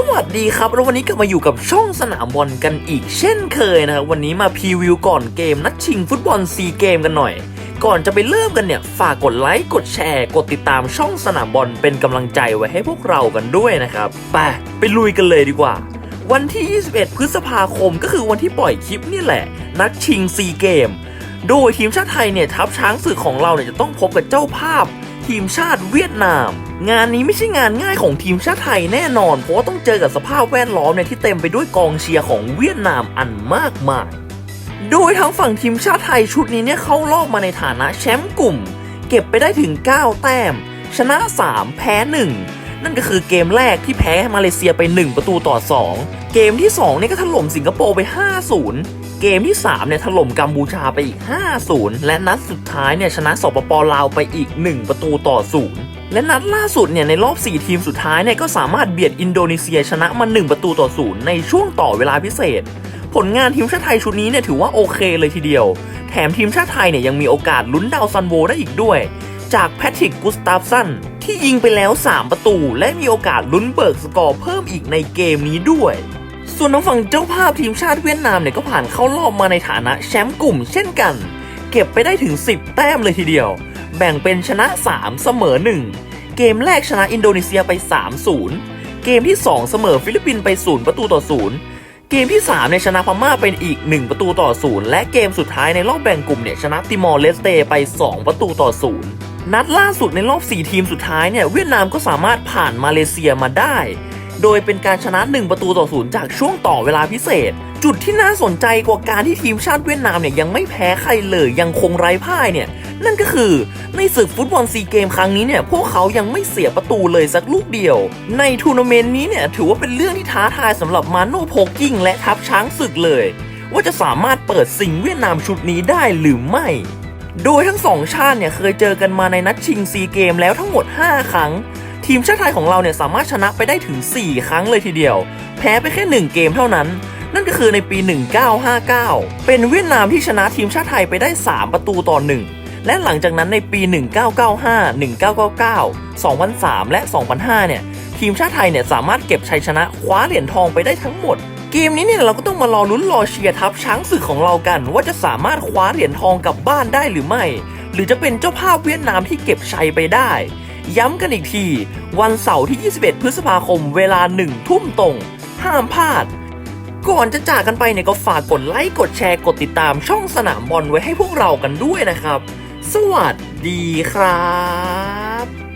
สวัสดีครับแล้ววันนี้กลับมาอยู่กับช่องสนามบอลกันอีกเช่นเคยนะครับวันนี้มาพรีวิวก่อนเกมนัดชิงฟุตบอลซีเกมกันหน่อย ก่อนจะไปเริ่มกันเนี่ย ฝากกดไลค์กดแชร์ กดติดตามช่องสนามบอลเป็นกำลังใจไว้ให้พวกเรากันด้วยนะครับไปไปลุยกันเลยดีกว่า วันที่ 21 พฤษภาคมก็คือวันที่ปล่อยคลิปนี่แหละ นัดชิงซีเกมโดยทีมชาติไทยเนี่ยทัพช้างศึกของเราเนี่ยจะต้องพบกับเจ้าภาพทีมชาติ เวียดนาม งานนี้ไม่ใช่งานง่ายของทีมชาติไทยแน่นอน เพราะว่าต้องเจอกับสภาพแวดล้อมเนี่ยที่เต็มไปด้วยกองเชียร์ของเวียดนามอันมากมาย โดยทางฝั่งทีมชาติไทยชุดนี้เนี่ยเข้ารอบมาในฐานะแชมป์กลุ่ม เก็บไปได้ถึง 9 แต้ม ชนะ 3 แพ้ 1 นั่นก็คือเกมแรกที่แพ้มาเลเซียไป 1 ประตูต่อ 2 เกมที่2เนี่ยก็ถล่มสิงคโปร์ไป 5-0 เกมที่ 3 เนี่ยถล่มกัมพูชาไปอีก 5-0 และนัดสุดท้ายเนี่ยชนะสปปลาวไปอีก 1 ประตูต่อ 0และนัดล่าสุดเนี่ยในรอบ 4 ทีมสุดท้ายเนี่ยก็สามารถเบียดอินโดนีเซียชนะมา 1 ประตูต่อ0ในช่วงต่อเวลาพิเศษ ผลงานทีมชาติไทยชุดนี้เนี่ยถือว่าโอเคเลยทีเดียว แถมทีมชาติไทยเนี่ยยังมีโอกาสลุ้นดาวซันโวได้อีกด้วย จากแพทริกกุสตาฟสันที่ยิงไปแล้ว 3 ประตู และมีโอกาสลุ้นเบิกสกอร์เพิ่มอีกในเกมนี้ด้วย ส่วนทางฝั่งเจ้าภาพทีมชาติเวียดนามเนี่ยก็ผ่านเข้ารอบมาในฐานะแชมป์กลุ่มเช่นกัน เก็บไปได้ถึง 10 แต้มเลยทีเดียว แบ่งเป็นชนะ 3 เสมอ 1 เกมแรกชนะอินโดนีเซียไป 3-0 เกมที่ 2 เสมอฟิลิปปินส์ไป 0 ประตูต่อ 0 เกมที่3เนี่ยชนะพม่าเป็นอีก 1 ประตูต่อ 0 และเกมสุดท้ายในรอบแบ่งกลุ่มเนี่ยชนะติมอร์เลสเตไป 2 ประตูต่อ 0 นัดล่าสุดในรอบ 4 ทีมสุดท้ายเนี่ยเวียดนามก็สามารถผ่านมาเลเซียมาได้ โดยเป็นการชนะ 1 ประตูต่อ0จากช่วงต่อเวลาพิเศษ จุดที่น่าสนใจกว่าการที่ทีมชาติเวียดนามเนี่ยยังไม่แพ้ใครเลยยังคงไร้พ่ายเนี่ย นั่นก็คือในศึกฟุตบอลซีเกมครั้งนี้เนี่ยพวกเขายังไม่เสียประตูเลยสักลูกเดียว ในทัวร์นาเมนต์นี้เนี่ยถือว่าเป็นเรื่องที่ท้าทายสำหรับมาโน่โพกกิ้งและทัพช้างศึกเลย ว่าจะสามารถเปิดสิงเวียดนามชุดนี้ได้หรือไม่โดยทั้งสองชาติเนี่ยเคยเจอกันมาในนัดชิงซีเกมแล้วทั้งหมด 5 ครั้ง ทีมชาติไทยของเราเนี่ยสามารถชนะไปได้ถึง 4 ครั้งเลยทีเดียว แพ้ไปแค่ 1 เกมเท่านั้น นั่นก็คือในปี 1959 เป็นเวียดนามที่ชนะทีมชาติไทยไปได้ 3 ประตูต่อ 1 และหลังจากนั้นในปี 1995 1999 2003 และ 2005 เนี่ยทีมชาติไทยเนี่ยสามารถเก็บชัยชนะคว้าเหรียญทองไปได้ทั้งหมด เกมนี้เนี่ยเราก็ต้องมารอลุ้นรอเชียร์ทัพช้างศึกของเรากัน ว่าจะสามารถคว้าเหรียญทองกลับบ้านได้หรือไม่ หรือจะเป็นเจ้าภาพเวียดนามที่เก็บชัยไปได้ ย้ำกันอีกที วันเสาร์ที่ 21 พฤษภาคมเวลา 1 ทุ่มตรง ห้ามพลาด ก่อนจะจากกันไปเนี่ยก็ฝากกดไลค์กดแชร์กดติดตามช่องสนามบอลไว้ให้พวกเรากันด้วยนะครับ สวัสดีครับ